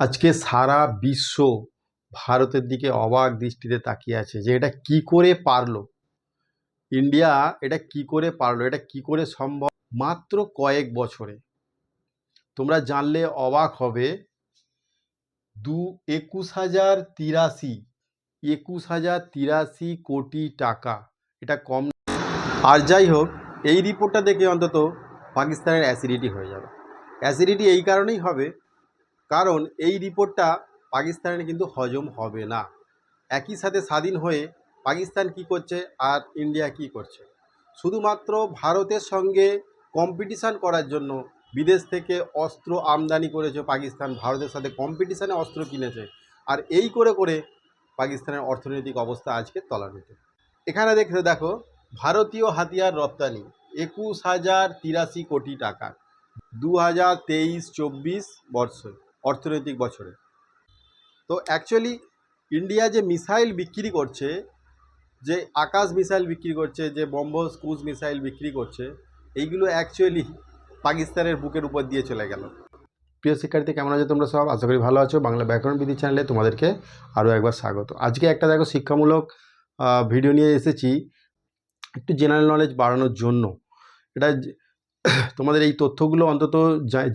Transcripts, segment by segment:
আজকে সারা বিশ্ব ভারতের দিকে অবাক দৃষ্টিতে তাকিয়ে আছে যে এটা কি করে পারল? ইন্ডিয়া এটা কি করে পারল? এটা কি করে সম্ভব? মাত্র কয়েক বছরে। তোমরা জানলে অবাক হবে। দু একুশ হাজার তিরাশি, একুশ হাজার তিরাশি কোটি টাকা। এটা কম আর যাই হোক, এই রিপোর্টটা দেখে অন্তত পাকিস্তানের অ্যাসিডিটি হয়ে যাবে। অ্যাসিডিটি এই কারণেই হবে কারণ এই রিপোর্টটা পাকিস্তানের কিন্তু হজম হবে না। একই সাথে স্বাধীন হয়ে পাকিস্তান কি করছে আর ইন্ডিয়া কি করছে? শুধুমাত্র ভারতের সঙ্গে কম্পিটিশান করার জন্য বিদেশ থেকে অস্ত্র আমদানি করেছে পাকিস্তান। ভারতের সাথে কম্পিটিশানে অস্ত্র কিনেছে আর এই করে করে পাকিস্তানের অর্থনৈতিক অবস্থা আজকে তলানিতে। এখানে দেখতে দেখো, ভারতীয় হাতিয়ার রপ্তানি একুশ হাজার তিরাশি কোটি টাকা দু হাজার তেইশ চব্বিশ বর্ষে অর্থনৈতিক বছরে। তো অ্যাকচুয়ালি ইন্ডিয়া যে মিসাইল বিক্রি করছে, যে আকাশ মিসাইল বিক্রি করছে, যে বম্বস ক্রুজ মিসাইল বিক্রি করছে, এইগুলো অ্যাকচুয়ালি পাকিস্তানের বুকের উপর দিয়ে চলে গেল। প্রিয় শিক্ষার্থী, কেমন আছো তোমরা সব? আশা করি ভালো আছো। বাংলা ব্যাকরণ বিধি চ্যানেলে তোমাদেরকে আরও একবার স্বাগত। আজকে একটা দেখো শিক্ষামূলক ভিডিও নিয়ে এসেছি। একটু জেনারেল নলেজ বাড়ানোর জন্য। এটা তোমাদের এই তথ্যগুলো অন্তত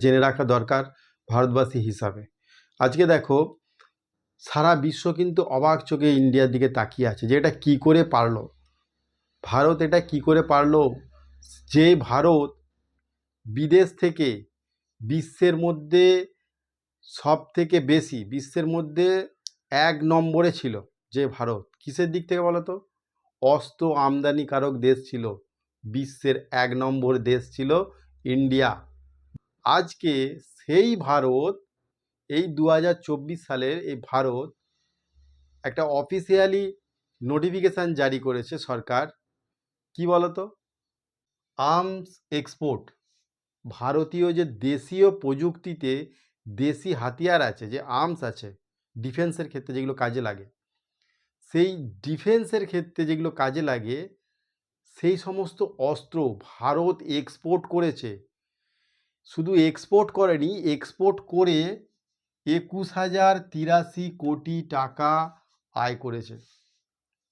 জেনে রাখা দরকার। ভারতবাসী হিসাবে। আজকে দেখো, সারা বিশ্ব কিন্তু অবাক চোখে ইন্ডিয়ার দিকে তাকিয়ে আছে যে এটা কী করে পারল? ভারত এটা কি করে পারল? যে ভারত বিদেশ থেকে বিশ্বের মধ্যে সব থেকে বেশি, বিশ্বের মধ্যে এক নম্বরে ছিল যে ভারত। কিসের দিক থেকে বলো তো? অস্ত্র আমদানিকারক দেশ ছিল, বিশ্বের এক নম্বর দেশ ছিল ইন্ডিয়া। আজকে সেই ভারত, এই দু হাজার চব্বিশ সালের এই ভারত একটা অফিসিয়ালি নোটিফিকেশান জারি করেছে সরকার। কি বলতো? আর্মস এক্সপোর্ট ভারতীয় যে দেশীয় প্রযুক্তিতে দেশি হাতিয়ার আছে, যে আর্মস আছে ডিফেন্সের ক্ষেত্রে যেগুলো কাজে লাগে, সেই ডিফেন্সের ক্ষেত্রে যেগুলো কাজে লাগে, সেই সমস্ত অস্ত্র ভারত এক্সপোর্ট করেছে। শুধু এক্সপোর্ট করেনি এক্সপোর্ট করে একুশ হাজার তিরাশি কোটি টাকা আয় করেছে।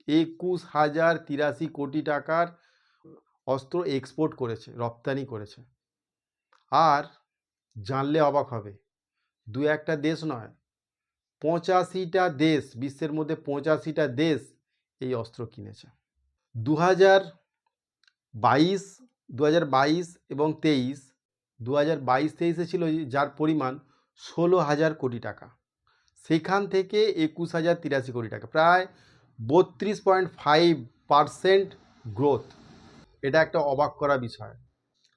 একুশ হাজার তিরাশি কোটি টাকার অস্ত্র এক্সপোর্ট করেছে, রপ্তানি করেছে। আর জানলে অবাক হবে, দু একটা দেশ নয়, পঁচাশিটা দেশ, বিশ্বের মধ্যে পঁচাশিটা দেশ এই অস্ত্র কিনেছে। দু হাজার বাইশ দু হাজার বাইশ এবং তেইশ দু হাজার বাইশ তেইশে ছিল যার পরিমাণ ষোলো হাজার কোটি টাকা। সেখান থেকে একুশ হাজার তিরাশি কোটি টাকা। প্রায় বত্রিশ পয়েন্ট ফাইভ পারসেন্ট গ্রোথ। এটা একটা অবাক করা বিষয়।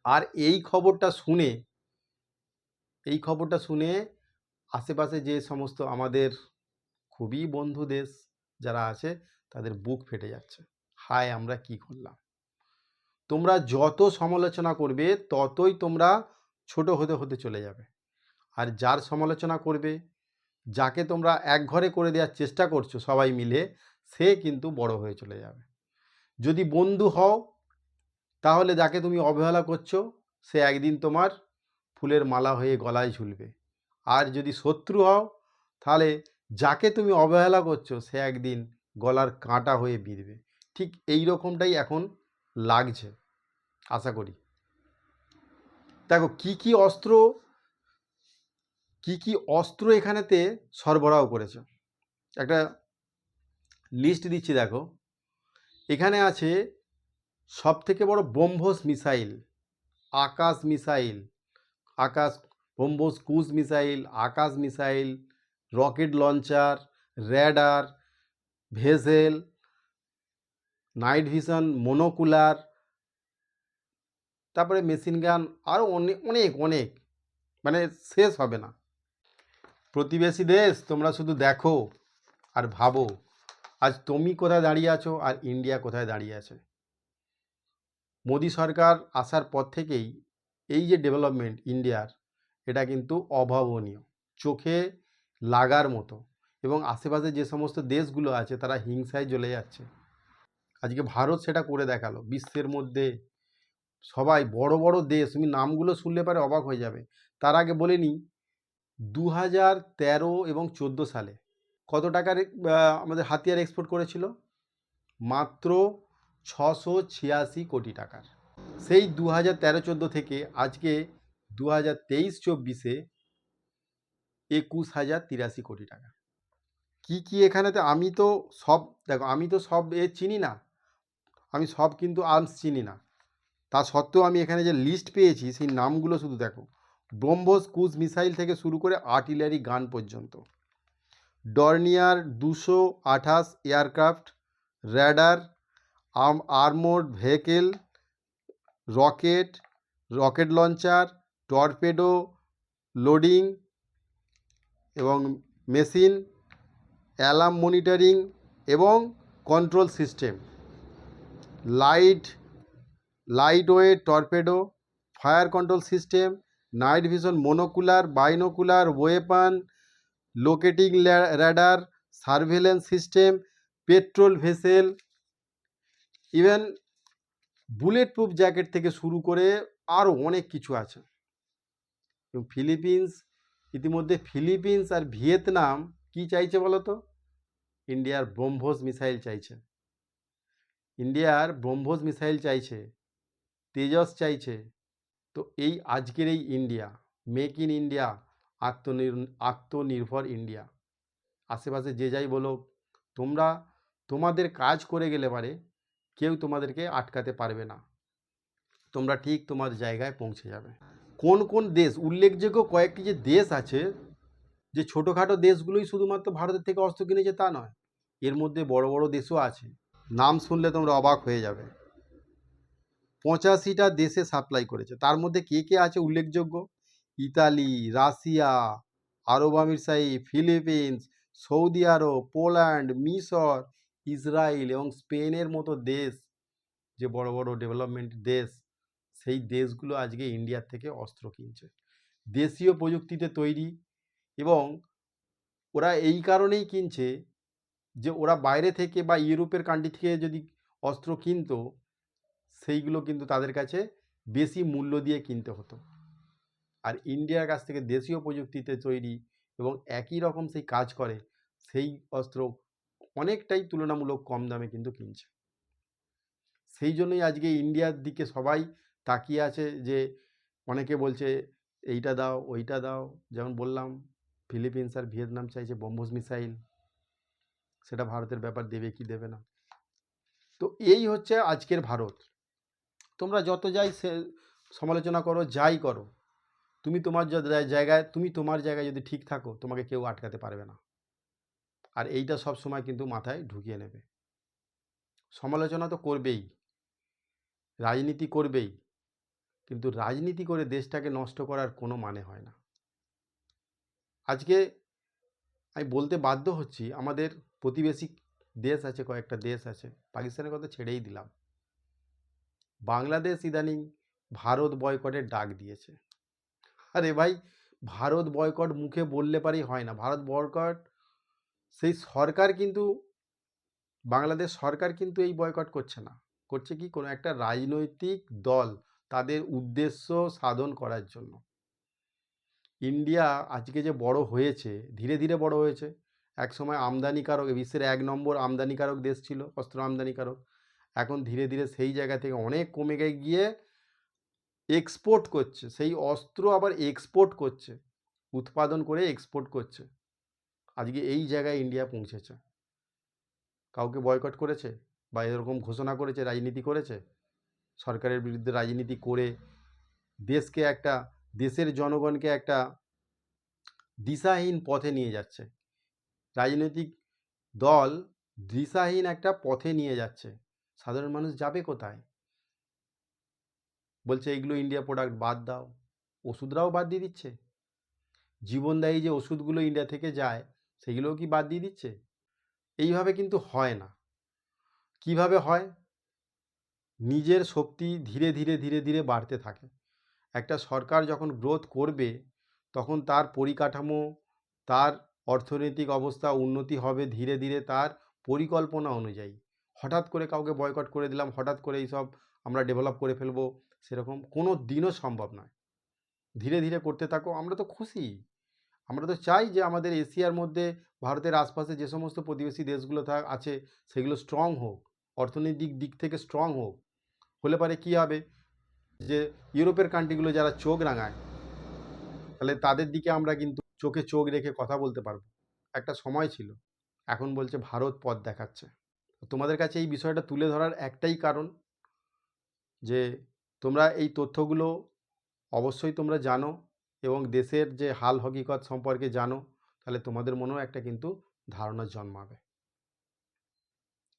আর এই খবরটা শুনে, এই খবরটা শুনে আশেপাশে যে সমস্ত আমাদের খুবই বন্ধু দেশ যারা আছে, তাদের বুক ফেটে যাচ্ছে। হায়, আমরা কি করলাম? তোমরা যত সমালোচনা করবে, ততই তোমরা ছোট হতে হতে চলে যাবে। আর যার সমালোচনা করবে, যাকে তোমরা এক ঘরে করে দেওয়ার চেষ্টা করছ সবাই মিলে, সে কিন্তু বড় হয়ে চলে যাবে। যদি বন্ধু হও, তাহলে যাকে তুমি অবহেলা করছ, সে একদিন তোমার ফুলের মালা হয়ে গলায় ঝুলবে। আর যদি শত্রু হও, তাহলে যাকে তুমি অবহেলা করছ, সে একদিন গলার কাঁটা হয়ে বিঁধবে। ঠিক এই রকমটাই এখন লাগছে, আশা করি। দেখো, কি কি অস্ত্র, কি কি অস্ত্র এখানেতে সরবরাহ করেছে? একটা লিস্ট দিচ্ছি, দেখো। এখানে আছে সব থেকে বড় BrahMos missile, Akash missile, Akash BrahMos cruise missile, Akash missile, rocket launcher, radar, vessel night vision, monocular, তারপরে মেশিন গান আরও অনেক অনেক অনেক। মানে শেষ হবে না। প্রতিবেশী দেশ, তোমরা শুধু দেখো আর ভাবো, আজ তুমি কোথায় দাঁড়িয়ে আছো আর ইন্ডিয়া কোথায় দাঁড়িয়ে আছে। মোদী সরকার আসার পর থেকেই এই যে ডেভেলপমেন্ট ইন্ডিয়ার, এটা কিন্তু অভাবনীয়। চোখে লাগার মতো। এবং আশেপাশে যে সমস্ত দেশগুলো আছে, তারা হিংসায় জ্বলে যাচ্ছে। আজকে ভারত সেটা করে দেখাল। বিশ্বের মধ্যে সবাই, বড় বড় দেশ, তুমি নামগুলো শুনলে পারে অবাক হয়ে যাবে। তার আগে বলে নিই দু হাজার তেরো এবং চোদ্দ সালে কত টাকার আমাদের হাতিয়ার এক্সপোর্ট করেছিল? মাত্র ছশো ছিয়াশি কোটি টাকার। সেই দু হাজার তেরো, চোদ্দ থেকে আজকে দু হাজার তেইশ, চব্বিশে একুশ হাজার তিরাশি কোটি টাকা। কি কি এখানেতে আমি তো সব, দেখো আমি তো সব এ চিনি না। আমি সব কিন্তু আর্মস চিনি না। তা সত্ত্বেও আমি এখানে যে লিস্ট পেয়েছি, সেই নামগুলো শুধু দেখো। ব্রহ্মোস ক্রুজ মিসাইল থেকে শুরু করে আর্টিলারি গান পর্যন্ত। ডর্নিয়ার দুশো আঠাশ aircraft, radar armoured vehicle, rocket rocket launcher, torpedo, loading এবং মেশিন, অ্যালার্ম মনিটরিং এবং control system. Light lightweight torpedo, fire control system, night vision monocular, binocular, weapon, locating radar surveillance system, patrol vessel, even bulletproof jacket থেকে শুরু করে আরও অনেক কিছু আছে। এবং ফিলিপিন্স, ইতিমধ্যে ফিলিপিন্স আর ভিয়েতনাম কি চাইছে বলো তো ইন্ডিয়ার ব্রহ্মোস মিসাইল চাইছে। ইন্ডিয়ার ব্রহ্মোস মিসাইল চাইছে, তেজস চাইছে। তো এই আজকের এই ইন্ডিয়া, মেক ইন ইন্ডিয়া, আত্মনির, আত্মনির্ভর ইন্ডিয়া। আশেপাশে যে যাই বলো, তোমরা, তোমাদের কাজ করে গেলে পারে কেউ তোমাদেরকে আটকাতে পারবে না। তোমরা ঠিক তোমার জায়গায় পৌঁছে যাবে। কোন কোন দেশ, উল্লেখযোগ্য কয়েকটি যে দেশ আছে, যে ছোটোখাটো দেশগুলোই শুধুমাত্র ভারতের থেকে অস্ত্র কিনেছে তা নয়, এর মধ্যে বড় বড় দেশও আছে। নাম শুনলে তোমরা অবাক হয়ে যাবে। পঁচাশিটা দেশে সাপ্লাই করেছে। তার মধ্যে কে কে আছে উল্লেখযোগ্য? ইতালি, রাশিয়া, আরব আমিরশাহী ফিলিপিন্স, সৌদি আরব, পোল্যান্ড, মিশর ইসরায়েল এবং স্পেনের মতো দেশ, যে বড় বড় ডেভেলপমেন্ট দেশ, সেই দেশগুলো আজকে ইন্ডিয়ার থেকে অস্ত্র কিনছে। দেশীয় প্রযুক্তিতে তৈরি এবং ওরা এই কারণেই কিনছে যে ওরা বাইরে থেকে বা ইউরোপের কান্ট্রি থেকে যদি অস্ত্র কিনতো, সেইগুলো কিন্তু তাদের কাছে বেশি মূল্য দিয়ে কিনতে হতো। আর ইন্ডিয়ার কাছ থেকে দেশীয় প্রযুক্তিতে তৈরি এবং একই রকম সেই কাজ করে, সেই অস্ত্র অনেকটাই তুলনামূলক কম দামে কিন্তু কিনছে। সেই জন্যই আজকে ইন্ডিয়ার দিকে সবাই তাকিয়ে আছে যে, অনেকে বলছে, এইটা দাও, ওইটা দাও। যেমন বললাম, ফিলিপিন্স আর ভিয়েতনাম চাইছে ব্রহ্মোস মিসাইল। সেটা ভারতের ব্যাপার দেবে কি দেবে না। তো এই হচ্ছে আজকের ভারত। তোমরা যত যাই সে, সমালোচনা করো, যাই করো, তুমি তোমার জায়গায়, তুমি তোমার জায়গায় যদি ঠিক থাকো, তোমাকে কেউ আটকাতে পারবে না। আর এইটা সব সময় কিন্তু মাথায় ঢুকিয়ে নেবে। সমালোচনা তো করবেই। রাজনীতি করবেই। কিন্তু রাজনীতি করে দেশটাকে নষ্ট করার কোনো মানে হয় না। আজকে আমি বলতে বাধ্য হচ্ছি, আমাদের প্রতিবেশী দেশ আছে, কয়েকটা দেশ আছে, পাকিস্তানের কথা ছেড়েই দিলাম। বাংলাদেশ ইদানিং ভারত বয়কটের ডাক দিয়েছে। আরে ভাই, ভারত বয়কট মুখে বললে পারেই হয় না। ভারত বয়কট, সেই সরকার কিন্তু, বাংলাদেশ সরকার কিন্তু এই বয়কট করছে না। করছে কি? কোনো একটা রাজনৈতিক দল তাদের উদ্দেশ্য সাধন করার জন্য। ইন্ডিয়া আজকে যে বড় হয়েছে, ধীরে ধীরে বড় হয়েছে এক সময় আমদানিকারক, বিশ্বের এক নম্বর আমদানিকারক দেশ ছিল, অস্ত্র আমদানিকারক। এখন ধীরে ধীরে সেই জায়গা থেকে অনেক কমে গিয়ে এক্সপোর্ট করছে। সেই অস্ত্র আবার এক্সপোর্ট করছে। উৎপাদন করে এক্সপোর্ট করছে। আজকে এই জায়গায় ইন্ডিয়া পৌঁছেছে। কাউকে বয়কট করেছে বা এরকম ঘোষণা করেছে, রাজনীতি করেছে? সরকারের বিরুদ্ধে রাজনীতি করে দেশকে একটা, দেশের জনগণকে একটা দিশাহীন পথে নিয়ে যাচ্ছে। রাজনৈতিক দল দিশাহীন একটা পথে নিয়ে যাচ্ছে। সাধারণ মানুষ যাবে কোথায়? বলছে এইগুলো ইন্ডিয়া প্রোডাক্ট বাদ দাও। ওষুধরাও বাদ দিয়ে দিচ্ছে। জীবনদায়ী যে ওষুধগুলো ইন্ডিয়া থেকে যায়, সেগুলোও কি বাদ দিয়ে দিচ্ছে? এইভাবে কিন্তু হয় না। কীভাবে হয়? নিজের শক্তি ধীরে ধীরে ধীরে ধীরে বাড়তে থাকে। একটা সরকার যখন গ্রোথ করবে, তখন তার পরিকাঠামো, তার অর্থনৈতিক অবস্থা উন্নতি হবে ধীরে ধীরে তার পরিকল্পনা অনুযায়ী। হঠাৎ করে কাউকে বয়কট করে দিলাম, হঠাৎ করে এইসব আমরা ডেভেলপ করে ফেলব, সেরকম কোনো দিনও সম্ভব নয়। ধীরে ধীরে করতে থাকো, আমরা তো খুশি। আমরা তো চাই যে আমাদের এশিয়ার মধ্যে, ভারতের আশপাশে যে সমস্ত প্রতিবেশী দেশগুলো থা, আছে, সেগুলো স্ট্রং হোক, অর্থনৈতিক দিক থেকে স্ট্রং হোক। হলে পারে কী হবে? যে ইউরোপের কান্ট্রিগুলো যারা চোখ রাঙায়, তাহলে তাদের দিকে আমরা কিন্তু চোখে চোখ রেখে কথা বলতে পারব। একটা সময় ছিল। এখন বলছে ভারত পথ দেখাচ্ছে। তোমাদের কাছে এই বিষয়টা তুলে ধরার একটাই কারণ যে তোমরা এই তথ্যগুলো অবশ্যই তোমরা জানো এবং দেশের যে হাল হকিকত সম্পর্কে জানো, তাহলে তোমাদের মনেও একটা কিন্তু ধারণা জন্মাবে।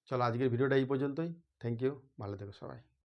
চলো আজকের ভিডিওটা এই পর্যন্তই। থ্যাংক ইউ ভালো থেকো সবাই।